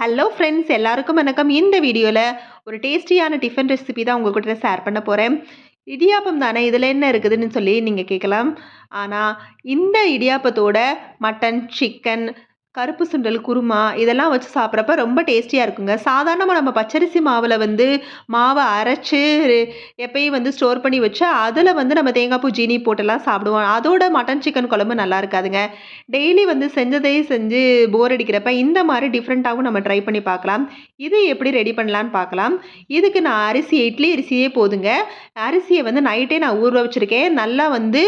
Hello friends எல்லாருக்கும் வணக்கம். இந்த வீடியோவில் ஒரு டேஸ்டியான டிஃபன் ரெசிபி தான் உங்கள் உங்கள்கிட்ட ஷேர் பண்ண போகிறேன் இடியாப்பம் தானே? இதில் என்ன இருக்குதுன்னு சொல்லி நீங்கள் கேட்கலாம். ஆனால் இந்த இடியாப்பத்தோட மட்டன் சிக்கன் கருப்பு சுண்டல் குருமா இதெல்லாம் வச்சு சாப்பிட்றப்ப ரொம்ப டேஸ்டியாக இருக்குங்க. சாதாரணமாக நம்ம பச்சரிசி மாவில் வந்து மாவை அரைச்சி எப்பயும் வந்து ஸ்டோர் பண்ணி வச்சு அதில் வந்து நம்ம தேங்காய் பூ ஜீனி போட்டெல்லாம் சாப்பிடுவோம். அதோட மட்டன் சிக்கன் குழம்பு நல்லா இருக்காதுங்க. டெய்லி வந்து செஞ்சதே செஞ்சு போர் அடிக்கிறப்ப இந்த மாதிரி டிஃப்ரெண்ட்டாகவும் நம்ம ட்ரை பண்ணி பார்க்கலாம். இது எப்படி ரெடி பண்ணலான்னு பார்க்கலாம். இதுக்கு நான் அரிசி இட்லி அரிசியே போதுங்க. அரிசியை வந்து நைட்டே நான் ஊற வச்சுருக்கேன். நல்லா வந்து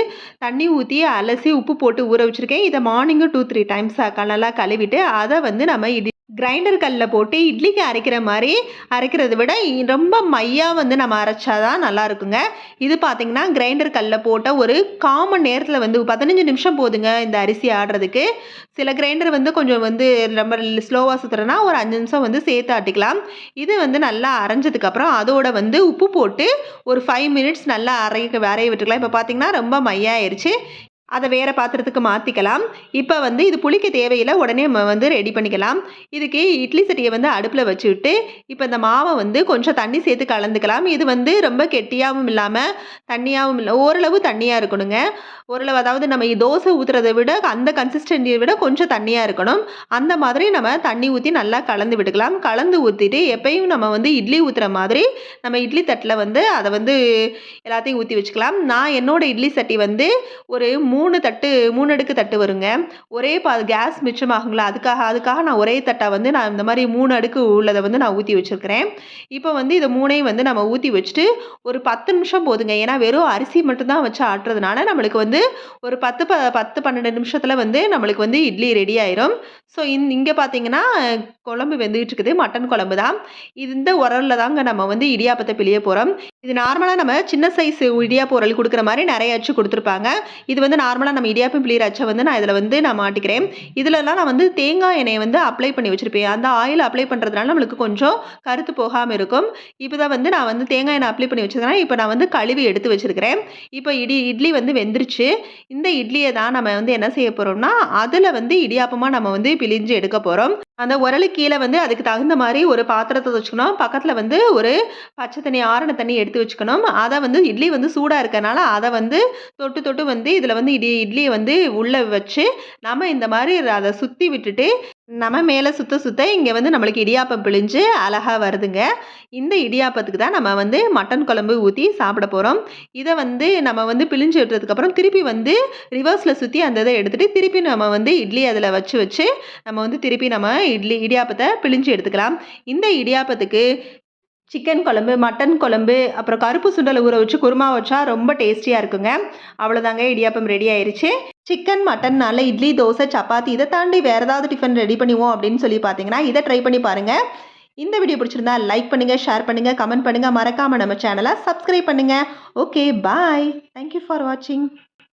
தண்ணி ஊற்றி அலசி உப்பு போட்டு ஊற வச்சுருக்கேன். இதை மார்னிங்கும் டூ த்ரீ டைம்ஸ் நல்லா கழுவிட்டு அதை வந்து நம்ம இடி கிரைண்டர் கல்லில் போட்டு இட்லிக்கு அரைக்கிற மாதிரி அரைக்கிறத விட ரொம்ப மையாக வந்து நம்ம அரைச்சாதான் நல்லா இருக்குங்க இது பார்த்திங்கன்னா கிரைண்டர் கல்லில் போட்ட ஒரு காமன் நேரத்தில் வந்து பதினஞ்சு நிமிஷம் போதுங்க இந்த அரிசி ஆடுறதுக்கு. சில கிரைண்டர் வந்து கொஞ்சம் வந்து ரொம்ப ஸ்லோவாக சுற்றுறனா ஒரு அஞ்சு நிமிஷம் வந்து சேர்த்து ஆட்டிக்கலாம். இது வந்து நல்லா அரைஞ்சதுக்கப்புறம் அதோட வந்து உப்பு போட்டு ஒரு ஃபைவ் மினிட்ஸ் நல்லா அரைக்க அரைய விட்டுக்கலாம். இப்போ பார்த்திங்கன்னா ரொம்ப மையாயிருச்சு. அதை வேறு பாத்திரத்துக்கு மாற்றிக்கலாம் இப்போ வந்து இது புளிக்க தேவையில்லை உடனே நம்ம வந்து ரெடி பண்ணிக்கலாம். இதுக்கு இட்லி சட்டியை வந்து அடுப்பில் வச்சுவிட்டு இப்போ இந்த மாவை வந்து கொஞ்சம் தண்ணி சேர்த்து கலந்துக்கலாம். இது வந்து ரொம்ப கெட்டியாகவும் இல்லாமல் தண்ணியாகவும் இல்லை ஓரளவு தண்ணியாக இருக்கணுங்க. ஓரளவு அதாவது நம்ம தோசை ஊற்றுறதை விட அந்த கன்சிஸ்டன்சியை விட கொஞ்சம் தண்ணியாக இருக்கணும். அந்த மாதிரி நம்ம தண்ணி ஊற்றி நல்லா கலந்து விட்டுக்கலாம். கலந்து ஊற்றிட்டு எப்பயும் நம்ம வந்து இட்லி ஊற்றுற மாதிரி நம்ம இட்லி தட்டில் வந்து அதை வந்து எல்லாத்தையும் ஊற்றி வச்சுக்கலாம். நான் என்னோடய இட்லி சட்டி வந்து ஒரு மூ மூணு தட்டு மூணு அடுக்கு தட்டு வருங்க. ஒரே பா கேஸ் மிச்சமாகுங்களா? அதுக்காக அதுக்காக நான் ஒரே தட்டாக வந்து நான் இந்த மாதிரி மூணு அடுக்கு உள்ளதை வந்து நான் ஊற்றி வச்சுருக்கிறேன். இப்போ வந்து இதை மூணையும் வந்து நம்ம ஊற்றி வச்சுட்டு ஒரு பத்து நிமிஷம் போதுங்க. ஏன்னா வெறும் அரிசி மட்டும்தான் வச்சு ஆட்டுறதுனால நம்மளுக்கு வந்து ஒரு பத்து ப பத்து பன்னெண்டு நிமிஷத்தில் வந்து நம்மளுக்கு வந்து இட்லி ரெடி ஆயிரும். ஸோ இந் இங்கே பார்த்தீங்கன்னா குழம்பு வெந்துகிட்டு இருக்குது. மட்டன் குழம்பு தான் இது இந்த உரலில் தாங்க நம்ம வந்து இடியாப்பத்தை பிழிய போகிறோம் இது நார்மலாக நம்ம சின்ன சைஸ் இடியாப்பு உரல் கொடுக்குற மாதிரி நிறைய அச்சு கொடுத்துருப்பாங்க. இது வந்து நார்மலாக நம்ம இடியாப்பம் பிளியர் அச்சை வந்து நான் இதில் வந்து நான் மாட்டிக்கிறேன். இதிலலாம் நான் வந்து தேங்காய் எண்ணெயை வந்து அப்ளை பண்ணி வச்சுருப்பேன். அந்த ஆயில் அப்ளை பண்ணுறதுனால நம்மளுக்கு கொஞ்சம் கருத்து போகாமல் இருக்கும். இப்போ தான் வந்து நான் வந்து தேங்காய் எண்ணெய் அப்ளை பண்ணி வச்சதுனால இப்போ நான் வந்து கழுவி எடுத்து வச்சுருக்கிறேன். இப்போ இடி இட்லி வந்து வெந்துருச்சு. இந்த இட்லியை தான் நம்ம வந்து என்ன செய்ய போகிறோம்னா அதில் வந்து இடியாப்பமாக நம்ம வந்து பிழிஞ்சு எடுக்க போகிறோம் அந்த உரலு கீழே வந்து அதுக்கு தகுந்த மாதிரி ஒரு பாத்திரத்தை வச்சுக்கணும். பக்கத்தில் வந்து ஒரு பச்சை தண்ணி ஆரண தண்ணி எடுத்து வச்சுக்கணும். அதை வந்து இட்லி வந்து சூடாக இருக்கனால அதை வந்து தொட்டு தொட்டு வந்து இதில் வந்து இடி இட்லியை வந்து உள்ளே வச்சு நம்ம இந்த மாதிரி அதை சுற்றி விட்டுட்டு நம்ம மேலே சுத்த சுத்த இங்கே வந்து நம்மளுக்கு இடியாப்பம் பிழிஞ்சு அழகாக வருதுங்க. இந்த இடியாப்பத்துக்கு தான் நம்ம வந்து மட்டன் குழம்பு ஊற்றி சாப்பிட போகிறோம் இதை வந்து நம்ம வந்து பிழிஞ்சு விட்டுறதுக்கப்புறம் திருப்பி வந்து ரிவர்ஸில் சுற்றி அந்த இதை எடுத்துகிட்டு திருப்பி நம்ம வந்து இட்லி அதில் வச்சு வச்சு நம்ம வந்து திருப்பி நம்ம இட்லி இடியாப்பத்தை பிழிஞ்சு எடுத்துக்கலாம். இந்த இடியாப்பத்துக்கு சிக்கன் குழம்பு மட்டன் குழம்பு அப்புறம் கருப்பு சுண்டலை ஊற வச்சு குருமா வச்சா ரொம்ப டேஸ்டியாக இருக்குங்க. அவ்வளோதாங்க இடியாப்பம் ரெடி ஆயிடுச்சு சிக்கன் மட்டன்னால இட்லி தோசை சப்பாத்தி இதை தாண்டி வேறு ஏதாவது டிஃபன் ரெடி பண்ணுவோம் அப்படின்னு சொல்லி பார்த்தீங்கன்னா இதை ட்ரை பண்ணி பாருங்கள் இந்த வீடியோ பிடிச்சிருந்தா லைக் பண்ணுங்கள் ஷேர் பண்ணுங்கள் கமெண்ட் பண்ணுங்கள் மறக்காமல் நம்ம சேனலை சப்ஸ்கிரைப் பண்ணுங்கள் ஓகே பாய் தேங்க்யூ ஃபார் வாட்சிங்